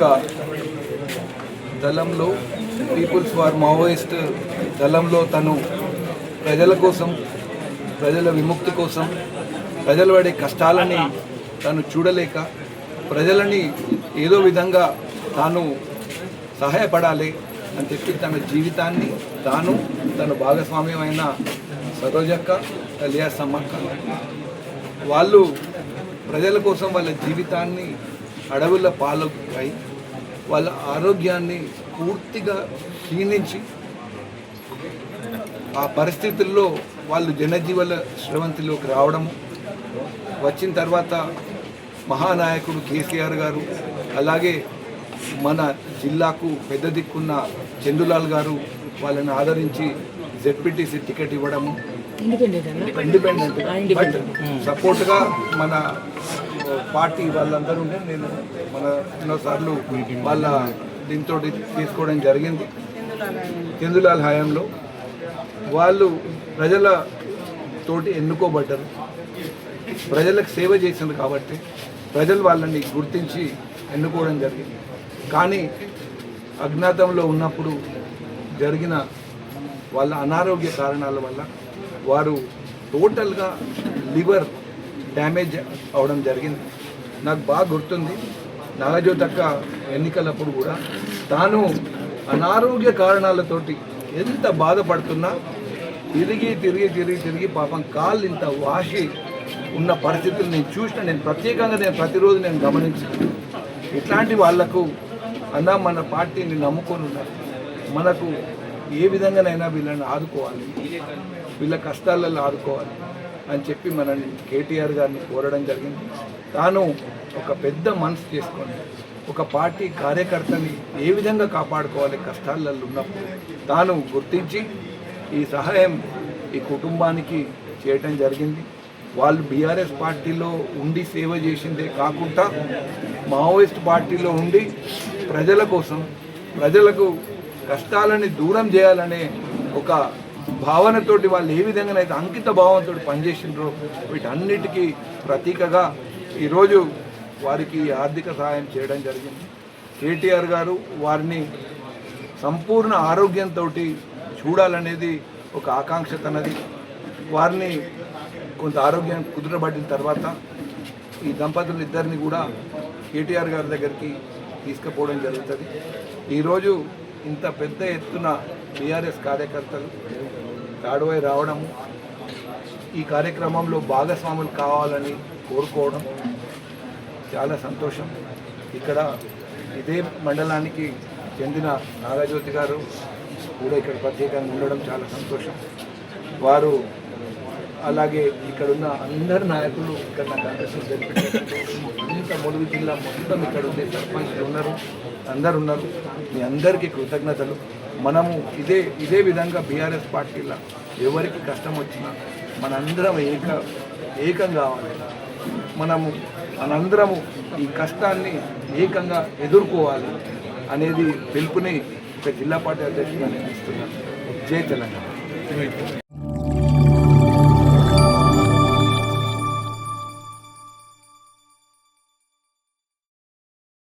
యొక్క దళంలో peoples war Maoist దళంలో తను ప్రజల కోసం ప్రజల విముక్తి కోసం ప్రజలు పడే కష్టాలని తను చూడలేక ప్రజలని ఏదో విధంగా తాను సహాయపడాలి అని చెప్పి తన జీవితాన్ని తాను తన భాగస్వామ్యమైన సరోజక్క అలియా సమ్మక్క వాళ్ళు ప్రజల కోసం వాళ్ళ జీవితాన్ని అడవుల పాలై వాళ్ళ ఆరోగ్యాన్ని పూర్తిగా క్షీణించి ఆ పరిస్థితుల్లో వాళ్ళు జనజీవన స్రవంతిలోకి రావడము వచ్చిన తర్వాత మహానాయకుడు కేసీఆర్ గారు అలాగే మన జిల్లాకు పెద్ద దిక్కున్న చందులాల్ గారు వాళ్ళని ఆదరించి జెడ్పీటీసీ టికెట్ ఇవ్వడము. ఇండిపెండెంట్ సపోర్ట్గా మన పార్టీ వాళ్ళందరూ ఉండే నేను మన ఎన్నోసార్లు వాళ్ళ దీంతో తీసుకోవడం జరిగింది. చందులాల్ హయాంలో వాళ్ళు ప్రజల తోటి ఎన్నుకోబడ్డారు. ప్రజలకు సేవ చేసింది కాబట్టి ప్రజలు వాళ్ళని గుర్తించి ఎన్నుకోవడం జరిగింది. కానీ అజ్ఞాతంలో ఉన్నప్పుడు జరిగిన వాళ్ళ అనారోగ్య కారణాల వల్ల వారు టోటల్గా లివర్ డ్యామేజ్ అవడం జరిగింది. నాకు బాగా గుర్తుంది. నాగజ్యోతక్క ఎన్నికలప్పుడు కూడా తాను అనారోగ్య కారణాలతోటి ఎంత బాధపడుతున్నా తిరిగి తిరిగి తిరిగి తిరిగి పాపం కాళ్ళు ఇంత వాషి ఉన్న పరిస్థితులు నేను చూసిన నేను ప్రత్యేకంగా నేను ప్రతిరోజు నేను గమనించాను. ఇట్లాంటి వాళ్ళకు అన్న మన పార్టీని నమ్ముకొని ఉన్నారు మనకు ఏ విధంగానైనా వీళ్ళని ఆదుకోవాలి. వీళ్ళ కష్టాలలో ఆదుకోవాలి. అని చెప్పి మనల్ని కేటీఆర్ గారిని కోరడం జరిగింది. తాను ఒక పెద్ద మనసు చేసుకొని ఒక పార్టీ కార్యకర్తని ఏ విధంగా కాపాడుకోవాలి కష్టాలలో ఉన్నప్పుడు తాను గుర్తించి ఈ సహాయం ఈ కుటుంబానికి చేయటం జరిగింది. వాళ్ళు బీఆర్ఎస్ పార్టీలో ఉండి సేవ చేసిందే కాకుండా మావోయిస్ట్ పార్టీలో ఉండి ప్రజల కోసం ప్రజలకు కష్టాలని దూరం చేయాలనే ఒక భావనతోటి వాళ్ళు ఏ విధంగానైతే అంకిత భావంతో పనిచేసిండ్రో వీటన్నిటికీ ప్రతీకగా ఈరోజు వారికి ఆర్థిక సహాయం చేయడం జరిగింది. కేటీఆర్ గారు వారిని సంపూర్ణ ఆరోగ్యంతో చూడాలనేది ఒక ఆకాంక్ష తనది. వారిని కొంత ఆరోగ్యం కుదురబడిన తర్వాత ఈ దంపతులు ఇద్దరిని కూడా కేటీఆర్ గారి దగ్గరికి తీసుకుపోవడం జరుగుతుంది. ఈరోజు ఇంత పెద్ద ఎత్తున టీఆర్ఎస్ కార్యకర్తలు తాడువై రావడము ఈ కార్యక్రమంలో భాగస్వాములు కావాలని కోరుకోవడం చాలా సంతోషం. ఇక్కడ ఇదే మండలానికి చెందిన నాగజ్యోతి గారు కూడా ఇక్కడ ప్రత్యేకంగా ఉండడం చాలా సంతోషం. వారు అలాగే ఇక్కడ ఉన్న అందరి నాయకులు ఇక్కడ నా అడ్రస్లు ఇంత ములుగు జిల్లా మొత్తం ఇక్కడ ఉండే సర్పంచ్లు ఉన్నారు అందరు ఉన్నారు. మీ అందరికీ కృతజ్ఞతలు. మనము ఇదే ఇదే విధంగా బీఆర్ఎస్ పార్టీలో ఎవరికి కష్టం వచ్చినా మనందరం ఏక ఏకం కావాలి. మనము మనందరము ఈ కష్టాన్ని ఏకంగా ఎదుర్కోవాలి అనేది పిలుపుని ఒక జిల్లా పార్టీ అధ్యక్షుడిగా నేను ఇస్తున్నాను జై తెలంగాణ.